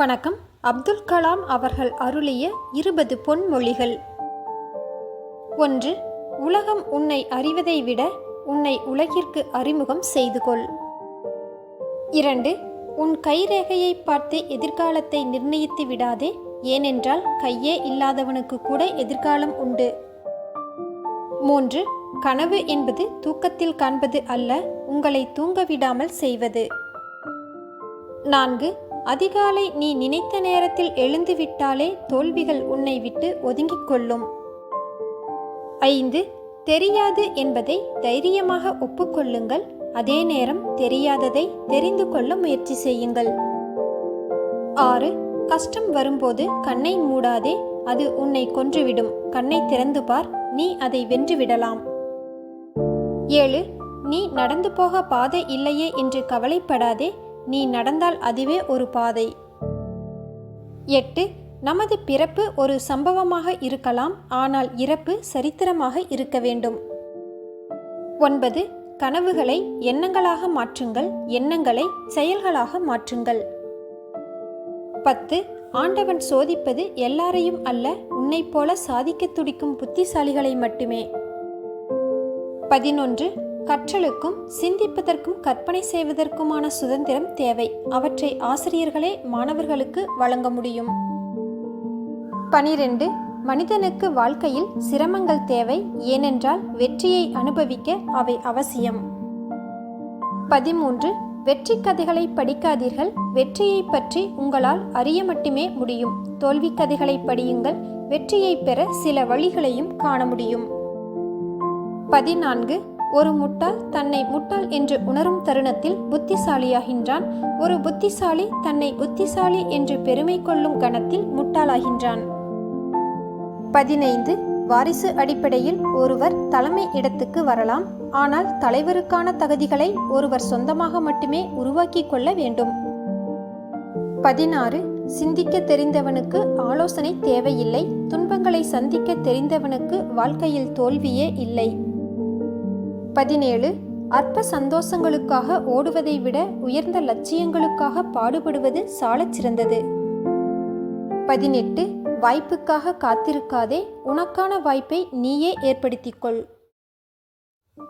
வணக்கம். அப்துல் கலாம் அவர்கள் அருளிய இருபது பொன்மொழிகள். ஒன்று உலகம் உன்னை அறிவதை விட உன்னை உலகிற்கு அறிமுகம் செய்து கொள். இரண்டு உன் கைரேகையை பார்த்து எதிர்காலத்தை நிர்ணயித்து விடாதே ஏனென்றால் கையே இல்லாதவனுக்கு கூட எதிர்காலம் உண்டு. மூன்று கனவு என்பது தூக்கத்தில் காண்பது அல்ல உங்களை தூங்க விடாமல் செய்வது. நான்கு அதிகாலை நீ நினைத்த நேரத்தில் எழுந்துவிட்டாலே தோல்விகள் உன்னை விட்டு ஒதுங்கிக் கொள்ளும் ஐந்து தெரியாது என்பதை தைரியமாக ஒப்புக்கொள்ளுங்கள். அதே நேரம் தெரியாததை தெரிந்து கொள்ள முயற்சி செய்யுங்கள். ஆறு கஷ்டம் வரும்போது கண்ணை மூடாதே அது உன்னை கொன்றுவிடும். கண்ணை திறந்து பார் நீ அதை வென்றுவிடலாம். ஏழு நீ நடந்து போக பாதை இல்லையே என்று கவலைப்படாதே நீ நடந்தால் அதுவே ஒரு பாதை. எட்டு நமது பிறப்பு ஒரு சம்பவமாக இருக்கலாம் ஆனால் இறப்பு சரித்திரமாக இருக்க வேண்டும். ஒன்பது கனவுகளை எண்ணங்களாக மாற்றுங்கள் எண்ணங்களை செயல்களாக மாற்றுங்கள். பத்து ஆண்டவன் சோதிப்பது எல்லாரையும் அல்ல உன்னைப் போல சாதிக்க துடிக்கும் புத்திசாலிகளை மட்டுமே. பதினொன்று கற்றலுக்கும் சிந்திப்பதற்கும் கற்பனை செய்வதற்குமான சுதந்திரம் தேவை. அவற்றை ஆசிரியர்களே மாணவர்களுக்கு வழங்க முடியும். பனிரெண்டு. மனிதனுக்கு வாழ்க்கையில் சிரமங்கள் தேவை ஏனென்றால் வெற்றியை அனுபவிக்க அவை அவசியம். பதிமூன்று. வெற்றி கதைகளை படிக்காதீர்கள். வெற்றியை பற்றி உங்களால் அறிய மட்டுமே முடியும். தோல்வி கதைகளை படியுங்கள். வெற்றியை பெற சில வழிகளையும் காண முடியும். பதினான்கு. ஒரு முட்டாள் தன்னை முட்டாள் என்று உணரும் தருணத்தில் புத்திசாலியாகின்றான். ஒரு புத்திசாலி தன்னை புத்திசாலி என்று பெருமை கொள்ளும் கணத்தில் முட்டாளாகின்றான். பதினைந்து. வாரிசு அடிப்படையில் ஒருவர் தலைமை இடத்துக்கு வரலாம். ஆனால் தலைவருக்கான தகுதிகளை ஒருவர் சொந்தமாக மட்டுமே உருவாக்கி கொள்ள வேண்டும். பதினாறு. சிந்திக்க தெரிந்தவனுக்கு ஆலோசனை தேவையில்லை. துன்பங்களை சந்திக்க தெரிந்தவனுக்கு வாழ்க்கையில் தோல்வியே இல்லை. பதினேழு அற்ப சந்தோஷங்களுக்காக ஓடுவதை விட உயர்ந்த லட்சியங்களுக்காக பாடுபடுவது சாலச் சிறந்தது. பதினெட்டு வாய்ப்புக்காக காத்திருக்காதே உனக்கான வாய்ப்பை நீயே ஏற்படுத்திக்கொள்.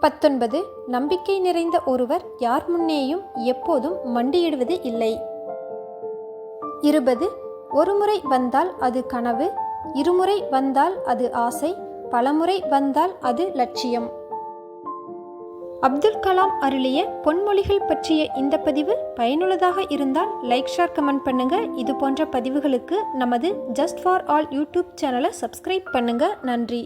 பத்தொன்பது நம்பிக்கை நிறைந்த ஒருவர் யார் முன்னேயும் எப்போதும் மண்டியிடுவது இல்லை. இருபது ஒருமுறை வந்தால் அது கனவு இருமுறை வந்தால் அது ஆசை பலமுறை வந்தால் அது லட்சியம். அப்துல் கலாம் அருளிய பொன்மொழிகள் பற்றிய இந்த பதிவு பயனுள்ளதாக இருந்தால் லைக் ஷேர் கமெண்ட் பண்ணுங்க. இது போன்ற பதிவுகளுக்கு நமது ஜஸ்ட் ஃபார் ஆல் யூடியூப் சேனலை சப்ஸ்கிரைப் பண்ணுங்க. நன்றி.